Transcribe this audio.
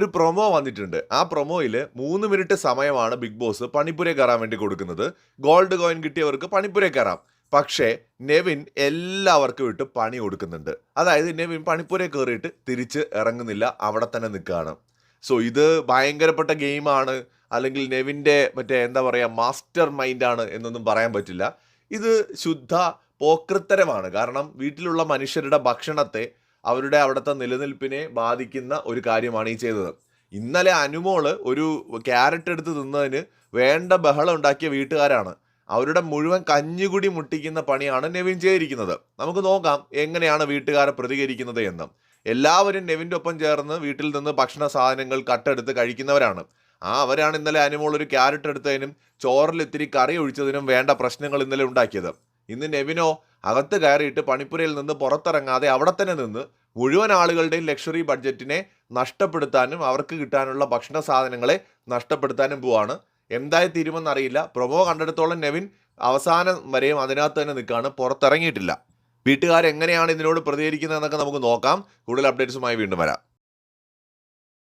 ഒരു പ്രൊമോ വന്നിട്ടുണ്ട്. ആ പ്രൊമോയിൽ മൂന്ന് മിനിറ്റ് സമയമാണ് ബിഗ് ബോസ് പണിപ്പുരെ കയറാൻ വേണ്ടി കൊടുക്കുന്നത്. ഗോൾഡ് കോയിൻ കിട്ടിയവർക്ക് പണിപ്പുരെ കയറാം. പക്ഷേ നെവിൻ എല്ലാവർക്കും വിട്ട് പണി കൊടുക്കുന്നുണ്ട്. അതായത് നെവിൻ പണിപ്പുരെ കയറിയിട്ട് തിരിച്ച് ഇറങ്ങുന്നില്ല അവിടെ തന്നെ നിൽക്കുകയാണ്. സോ ഇത് ഭയങ്കരപ്പെട്ട ഗെയിമാണ് അല്ലെങ്കിൽ നെവിന്റെ മറ്റേ എന്താ പറയുക മാസ്റ്റർ മൈൻഡാണ് എന്നൊന്നും പറയാൻ പറ്റില്ല. ഇത് ശുദ്ധ പോക്രിത്തരമാണ്. കാരണം വീട്ടിലുള്ള മനുഷ്യരുടെ ഭക്ഷണത്തെ അവരുടെ അവിടുത്തെ നിലനിൽപ്പിനെ ബാധിക്കുന്ന ഒരു കാര്യമാണ് ഈ ചെയ്തത്. ഇന്നലെ അനുമോൾ ഒരു ക്യാരറ്റ് എടുത്ത് തിന്നതിന് വേണ്ട ബഹളം ഉണ്ടാക്കിയ വീട്ടുകാരാണ്. അവരുടെ മുഴുവൻ കഞ്ഞുകുടി മുട്ടിക്കുന്ന പണിയാണ് നെവിൻ ചെയ്തിരിക്കുന്നത്. നമുക്ക് നോക്കാം എങ്ങനെയാണ് വീട്ടുകാരെ പ്രതികരിക്കുന്നത് എന്ന്. എല്ലാവരും നെവിന്റെ ഒപ്പം ചേർന്ന് വീട്ടിൽ നിന്ന് ഭക്ഷണ സാധനങ്ങൾ കട്ടെടുത്ത് കഴിക്കുന്നവരാണ്. ആ അവരാണ് ഇന്നലെ അനുമോൾ ഒരു ക്യാരറ്റ് എടുത്തതിനും ചോറിൽ ഇത്തിരി കറി ഒഴിച്ചതിനും വേണ്ട പ്രശ്നങ്ങൾ ഇന്നലെ ഉണ്ടാക്കിയത്. ഇന്ന് നെവിനോ അകത്ത് കയറിയിട്ട് പണിപ്പുരയിൽ നിന്ന് പുറത്തിറങ്ങാതെ അവിടെ തന്നെ നിന്ന് മുഴുവൻ ആളുകളുടെയും ലക്ഷറി ബഡ്ജറ്റിനെ നഷ്ടപ്പെടുത്താനും അവർക്ക് കിട്ടാനുള്ള ഭക്ഷണ സാധനങ്ങളെ നഷ്ടപ്പെടുത്താനും പോവാണ്. എന്തായി തീരുമെന്ന് അറിയില്ല പ്രൊമോ കണ്ടെടുത്തോളം നെവിൻ അവസാനം വരെയും അതിനകത്ത് തന്നെ നിൽക്കുകയാണ് പുറത്തിറങ്ങിയിട്ടില്ല. വീട്ടുകാരെങ്ങനെയാണ് ഇതിനോട് പ്രതികരിക്കുന്നതെന്നൊക്കെ നമുക്ക് നോക്കാം. കൂടുതൽ അപ്ഡേറ്റ്സുമായി വീണ്ടും വരാം.